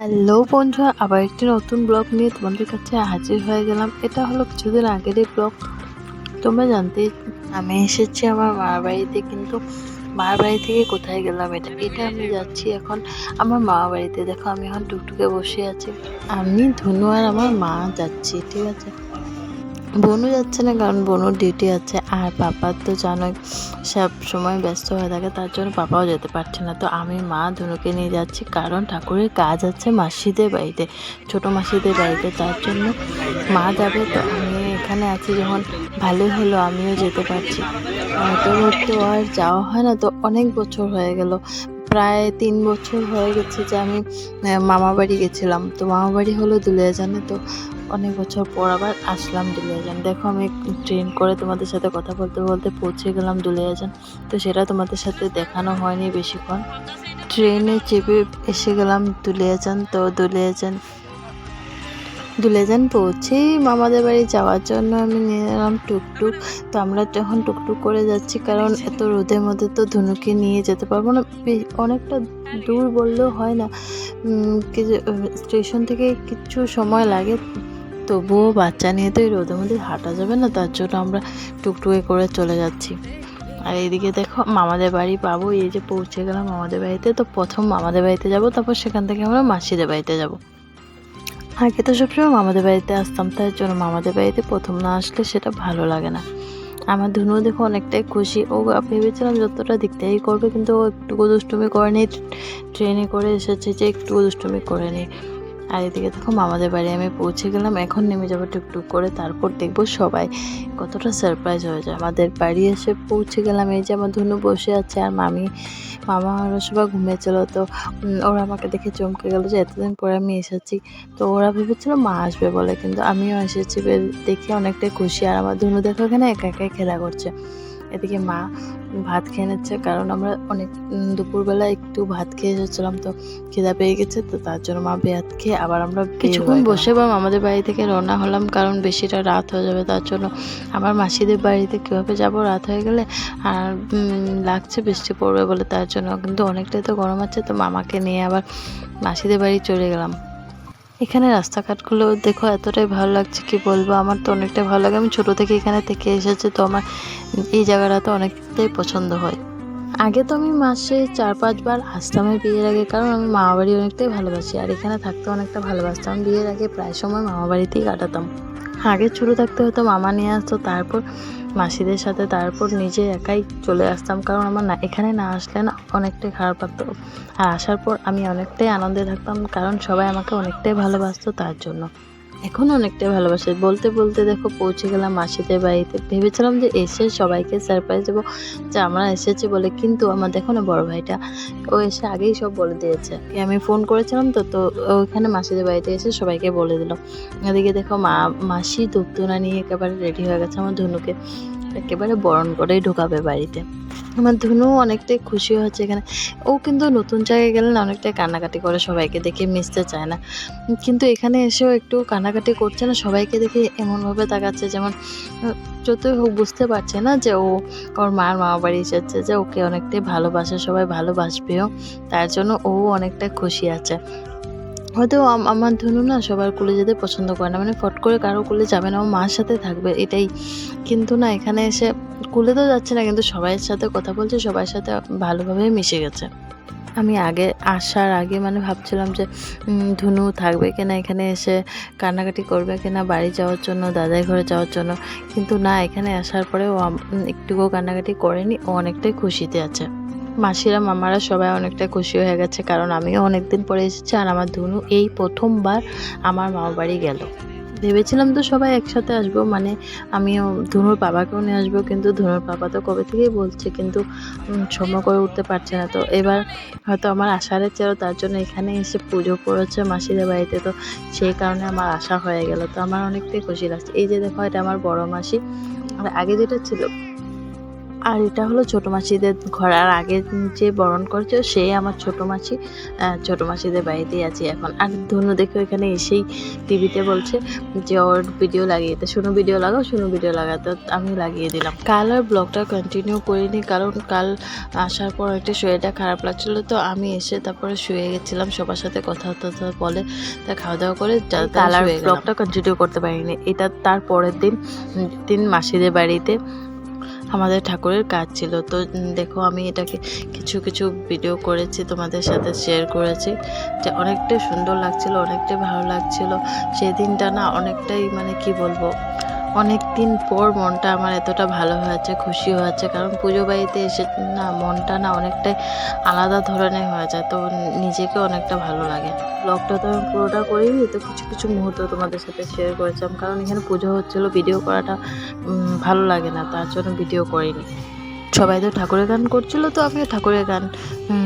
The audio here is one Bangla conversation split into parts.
হ্যালো বন্ধুরা, আবার একটি নতুন ব্লগ নিয়ে তোমাদের কাছে হাজির হয়ে গেলাম। এটা হলো কিছুদিন আগেরই ব্লগ। তোমরা জানতে আমি এসেছি আমার মার বাড়িতে, কিন্তু মার বাড়ি থেকে কোথায় গেলাম এটা? এটা আমি যাচ্ছি এখন আমার মা বাড়িতে। দেখো, আমি এখন টুকটুকে বসে আছি। আমি ধনু আর আমার মা যাচ্ছি, ঠিক আছে? বনু যাচ্ছে না, কারণ বনুর ডিউটি আছে। আর পাপা তো জানোই, সব সময় ব্যস্ত হয়ে থাকে, তার জন্য পাপাও যেতে পারছে না। তো আমি মা ধনুকে নিয়ে যাচ্ছি, কারণ ঠাকুরের কাজ আছে মাসিদের বাড়িতে, ছোট মাসিদের বাড়িতে। তার জন্য মা যাবে, তো আমি এখানে আছি যখন ভালোই হলো, আমিও যেতে পারছি। তো আর যাওয়া হয় না, তো অনেক বছর হয়ে গেল। প্রায় তিন বছর হয়ে গেছে যে আমি মামা বাড়ি গেছিলাম। তো মামা বাড়ি হলো দুলিয়াজানে, তো অনেক বছর পর আবার আসলাম দুলিয়াজান। দেখো, আমি ট্রেন করে তোমাদের সাথে কথা বলতে বলতে পৌঁছে গেলাম দুলিয়াজান। তো সেটা তোমাদের সাথে দেখানো হয়নি বেশিক্ষণ। ট্রেনে চেপে এসে গেলাম দুলিয়াজান। তো দুলিয়াজান দুলিয়াজান পৌঁছেই মামাদের বাড়ি যাওয়ার জন্য আমি নিয়ে এলাম টুকটুক। তো আমরা যখন টুকটুক করে যাচ্ছি, কারণ এত রোদের মধ্যে তো ধনুকে নিয়ে যেতে পারব না। অনেকটা দূর বললেও হয় না। স্টেশন থেকে কিছু সময় লাগে। তবুও বাচ্চা নিয়ে তো এই রোদের মধ্যে হাঁটা যাবে না, তার জন্য আমরা টুকটুকে করে চলে যাচ্ছি। আর এইদিকে দেখো মামাদের বাড়ি পাবো, এই যে পৌঁছে গেলাম মামাদের বাড়িতে, তো প্রথম মামাদের বাড়িতে যাব, তারপর সেখান থেকে আমরা মাসিদের বাড়িতে যাব। আগে তো সবসময় মামাদের বাড়িতে আসতাম, তার জন্য মামাদের বাড়িতে প্রথম না আসলে সেটা ভালো লাগে না। আমার ধনু দেখো অনেকটাই খুশি, ও ভেবেছিলাম যতটা দিকটাই করবে, কিন্তু ও একটুকু দুষ্টুমি করেনি ট্রেনে করে এসেছে যে একটু দুষ্টুমি করেনি আর এদিকে দেখো মামাদের বাড়ি আমি পৌঁছে গেলাম। এখন নেমে যাব টুকটুক করে, তারপর দেখব সবাই কতটা সারপ্রাইজ হয়ে যায়। আমাদের বাড়ি এসে পৌঁছে গেলাম। এই যে আমার ধনু বসে আছে আর মামি, মামা আরও সবাই ঘুমিয়েছিল। তো ওরা আমাকে দেখে চমকে গেল যে এতদিন পরে আমি এসেছি। তো ওরা ভেবেছিল মা আসবে বলে, কিন্তু আমিও এসেছি দেখে অনেকটাই খুশি। আর আমার ধনু দেখো এখানে একা একাই খেলা করছে। এদিকে মা ভাত খেয়ে নিচ্ছে কারণ আমরা অনেক দুপুরবেলা একটু ভাত খেয়ে এসেছিলাম তো খিদা পেয়ে গেছে তো তার জন্য মা ভাত খেয়ে আবার আমরা কিছুক্ষণ বসে বা আমাদের বাড়ি থেকে রওনা হলাম কারণ বেশিটা রাত হয়ে যাবে তার জন্য আমার মাসিদের বাড়িতে কীভাবে যাব রাত হয়ে গেলে আর লাগছে বৃষ্টি পড়বে বলে তার জন্য কিন্তু অনেকটাই তো গরম আছে তো মামাকে নিয়ে আবার মাসিদের বাড়ি চলে গেলাম। এখানে রাস্তাঘাটগুলো দেখো এতটাই ভালো লাগছে, কি বলব? আমার তো অনেকটাই ভালো লাগে। আমি ছোটো থেকে এখানে থেকে এসেছি, তো আমার এই জায়গাটা তো অনেকটাই পছন্দ হয়। আগে তো আমি মাসে চার পাঁচবার আসতাম বিয়ের আগে, কারণ আমি মামাবাড়ি অনেকটাই ভালোবাসি। আর এখানে থাকতে অনেকটা ভালোবাসতাম। বিয়ের আগে প্রায় সময় মামাবাড়িতেই কাটাতাম। আগে ছোটো থাকতে হতো মামা নিয়ে আসতো, তারপর মাসিদের সাথে, তারপর নিজে একাই চলে আসতাম। কারণ আমার না, এখানে না আসলে না অনেকটাই খারাপ লাগতো। আর আসার পর আমি অনেকটাই আনন্দে থাকতাম, কারণ সবাই আমাকে অনেকটাই ভালোবাসতো তার জন্য। এখন অনেকটা ভালোবাসে। বলতে বলতে দেখো পৌঁছে গেলাম মাসিদের বাড়িতে। ভেবেছিলাম যে এসে সবাইকে সারপ্রাইজ দেবো। যে আমরা এসেছি বলে কিন্তু আমার দেখো না বড় ভাইটা, ও এসে আগেই সব বলে দিয়েছে। আমি ফোন করেছিলাম তো তো ওইখানে মাসিদের বাড়িতে এসে সবাইকে বলে দিল। এদিকে দেখো মা, মাসি দুধতুনা নিয়ে একেবারে রেডি হয়ে গেছে আমার ধনুকে। একেবারে বরণ করেই ঢোকাবে বাড়িতে। আমার ধনু অনেকটাই খুশি হচ্ছে এখানে। ও কিন্তু নতুন জায়গায় গেলে না অনেকটাই কান্নাকাটি করে সবাইকে দেখে মিশতে চায় না। কিন্তু এখানে এসেও একটু কান্নাকাটি করছে না, সবাইকে দেখে এমনভাবে তাকাচ্ছে যেমন যতই হোক বুঝতে পারছে না যে ও ওর মার মামা বাড়ি এসেছে, যে ওকে অনেকটাই ভালোবাসে, সবাই ভালোবাসবেও। তার জন্য ও অনেকটা খুশি আছে। হয়তো আমার ধনু না সবার কুলে যেতে পছন্দ করে না। মানে ফট করে কারও কুলে যাবে না, ও মার সাথে থাকবে, এটাই। কিন্তু না, এখানে এসে কুলে তো যাচ্ছে না, কিন্তু সবাইয়ের সাথে কথা বলছে সবার সাথে ভালোভাবে মিশে গেছে। আমি আগে আসার আগে মানে ভাবছিলাম যে ধুনু থাকবে কিনা, এখানে এসে কান্নাকাটি করবে কিনা, বাড়ি যাওয়ার জন্য দাদাই ঘরে যাওয়ার জন্য। কিন্তু না, এখানে আসার পরে ও একটুকুও কান্নাকাটি করেনি, ও অনেকটাই খুশিতে আছে। মাসিরা, মামারা সবাই অনেকটা খুশি হয়ে গেছে কারণ আমিও অনেকদিন পরে এসেছি আর আমার ধনু এই প্রথমবার আমার মামা বাড়ি গেল। ভেবেছিলাম তো সবাই একসাথে আসব মানে আমিও ধনুর বাবাকেও নিয়ে আসব, কিন্তু ধনুর বাবা তো কবে থেকেই বলছে, কিন্তু সময় করে উঠতে পারছে না। তো এবার হয়তো আমার আসার চেয়েও তার জন্য এখানে এসে পুজো করেছে মাসিদের বাড়িতে, তো সেই কারণে আমার আশা হয়ে গেল। তো আমার অনেকটাই খুশি লাগছে। এই যে দেখো, এটা আমার বড় মাসি। আর আগে যেটা ছিল আর এটা হলো ছোটো মাসিদের ঘর। আর আগে যে বরণ করছে সে আমার ছোটো মাসি ছোটো মাসিদের বাড়িতেই আছি এখন। আর ধনু দেখো এখানে এসেই টিভিতে বলছে যে ওর ভিডিও লাগিয়ে দিতে শুনো ভিডিও লাগাও শুনো ভিডিও লাগাতে আমি লাগিয়ে দিলাম। কাল আর ব্লগটা কন্টিনিউ করিনি কারণ কাল আসার পর একটা শরীরটা খারাপ লাগছিল। তো আমি এসে তারপরে শুয়ে গেছিলাম সবার সাথে কথা বলে তা খাওয়া দাওয়া করে কাল আর ব্লগটা কন্টিনিউ করতে পারিনি। এটা তার পরের দিন দিন মাসিদের বাড়িতে আমাদের ঠাকুরের কাজ ছিল। তো দেখো আমি এটাকে কিছু কিছু ভিডিও করেছি, তোমাদের সাথে শেয়ার করেছি। যে অনেকটাই সুন্দর লাগছিল, অনেকটাই ভালো লাগছিল। সেই দিনটা না অনেকটাই মানে কি বলব অনেক দিন পর মনটা আমার এতটা ভালো হয়েছে, খুশি হয়েছে, কারণ পুজো বাড়িতে এসে না মনটা না অনেকটাই আলাদা ধরনের হয়ে যায়, তো নিজেকে অনেকটা ভালো লাগে। ব্লগটা তো আমি পুরোটা করিনি, তো কিছু কিছু মুহূর্ত তোমাদের সাথে শেয়ার করেছিলাম, কারণ এখানে পুজো হচ্ছিল ভিডিও করাটা ভালো লাগে না, তার জন্য ভিডিও করিনি। সবাই তো ঠাকুরের গান করছিল তো আমিও ঠাকুরের গান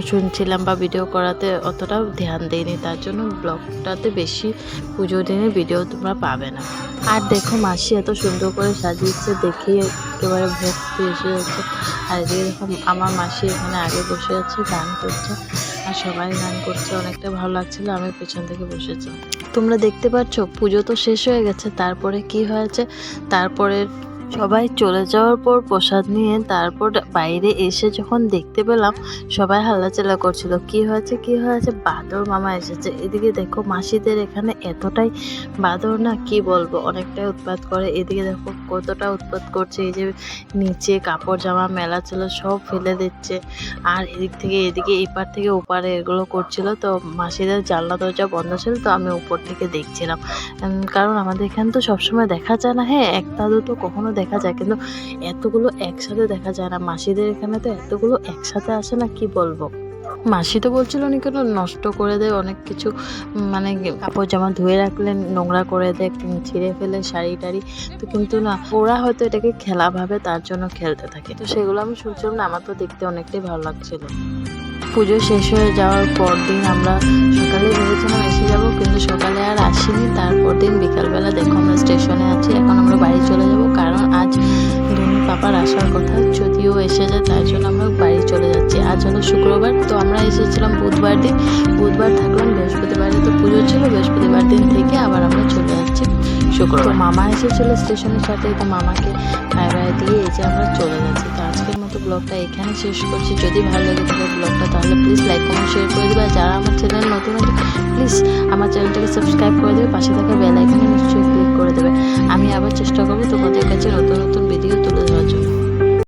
শুনছিলাম বা ভিডিও করাতে অতটাও ধ্যান দিইনি, তার জন্য ব্লগটাতে বেশি পুজো দিনে ভিডিও তোমরা পাবে না। আর দেখো মাসি এত সুন্দর করে সাজিয়েছে, দেখেই একেবারে ভক্তি এসে যাচ্ছে আর দেখো আমার মাসি এখানে আগে বসে আছে, গান করছে, আর সবাই গান করছে, অনেকটা ভালো লাগছিল, আমি পেছন থেকে বসেছি। তোমরা দেখতে পাচ্ছ, পুজো তো শেষ হয়ে গেছে, তারপরে কি হয়েছে তারপরে সবাই চলে যাওয়ার পর প্রসাদ নিয়ে তারপর বাইরে এসে যখন দেখতে পেলাম, সবাই হাল্লাচাল্লা করছিল, কি হয়েছে কি হয়েছে? বাদর মামা এসেছে। এদিকে দেখো মাসিদের এখানে এতটাই বাদর না, কি বলব? অনেকটাই উৎপাত করে। এদিকে দেখো কতটা উৎপাত করছে। এই যে নিচে কাপড় জামা মেলা ছিল, সব ফেলে দিচ্ছে। আর এদিক থেকে এদিকে এপার থেকে ওপারে এগুলো করছিল। তো মাসিদের জানলা দরজা বন্ধ ছিল, তো আমি উপর থেকে দেখছিলাম। কারণ আমাদের এখানে তো সবসময় দেখা যায় না। হ্যাঁ একটা দুটো কখনো দেখা যায়, কিন্তু এতগুলো একসাথে দেখা যায় না। মাসিদের এখানে তো এতগুলো একসাথে আসে না, কি বলব? মাসি তো বলছিল অনেক নষ্ট করে দেয় অনেক কিছু মানে কাপড় জামা ধুয়ে রাখলে, নোংরা করে দেয় ছিঁড়ে ফেলে, শাড়ি টাড়ি। তো কিন্তু না, ওরা হয়তো এটাকে খেলা ভাবে তার জন্য খেলতে থাকে। তো সেগুলো আমি শুনছিলাম না, আমার তো দেখতে অনেকটাই ভালো লাগছিল। পুজো শেষ হয়ে যাওয়ার পর দিন আমরা সকালে ভেবেছিলাম এসে যাব কিন্তু সকালে আর আসিনি। তারপর দিন বিকালবেলা দেখো আমরা স্টেশনে আছি এখন আমরা বাড়ি চলে যাব। কারণ আজ ধনু পাপার আসার কথা যদিও এসে যায় তার জন্য আমরা বাড়ি চলে যাচ্ছি। আজ হলো শুক্রবার তো আমরা এসেছিলাম বুধবার দিন। বুধবার থাকলাম বৃহস্পতিবারে তো পুজো ছিল বৃহস্পতিবার দিন থেকে আবার আমরা চলে যাচ্ছি। শুক্রবার। মামা এসেছিল স্টেশনের সাথে তো মামাকে বাই বাই দিয়ে এই যে আমরা চলে যাচ্ছি। তো আজকের মতো ব্লগটা এখানে শেষ করছি। যদি ভালো লেগে থাকে ব্লগটা, তাহলে প্লিজ লাইক কমেন্ট শেয়ার করে দেবে। যারা আমার চ্যানেল নতুন আছে প্লিজ আমার চ্যানেলটাকে সাবস্ক্রাইব করে দেবে। পাশে থাকা বেল আইকনে নিশ্চয়ই ক্লিক করে দেবে। আমি আবার চেষ্টা করব তোমাদের কাছে নতুন নতুন ভিডিও তুলে ধরার জন্য।